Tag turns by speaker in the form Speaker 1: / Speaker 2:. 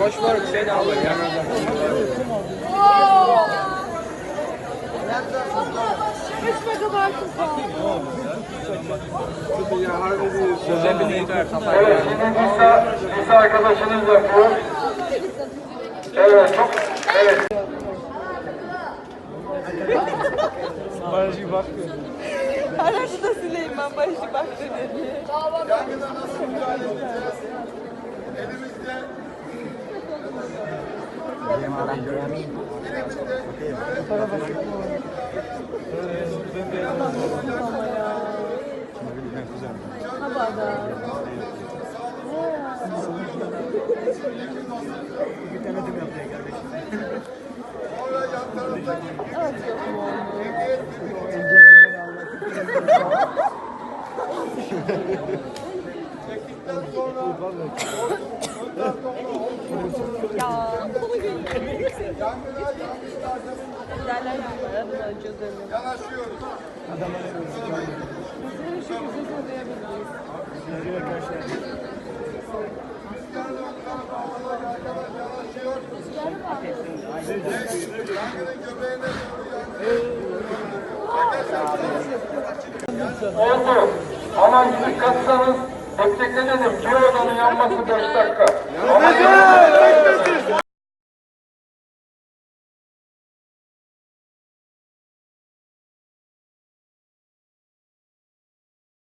Speaker 1: Boş ver seni al.
Speaker 2: Üç megabaytı kaldı.
Speaker 1: Güzel bir yeter.
Speaker 3: Evet, şimdi Nisa, Nisa arkadaşınız yapıyor. Evet, çok, evet.
Speaker 1: Barajı bak.
Speaker 2: Aracı da Süleyman Barış'ı baktı dedi. Ya. Derler ya, arada çözelim.
Speaker 3: Yanaşıyoruz.
Speaker 2: Şu güzel söyleyebiliriz.
Speaker 3: Oldu. Ama gidip katsanız desteklenelim. Bir odanın yanması 5 dakika. Ama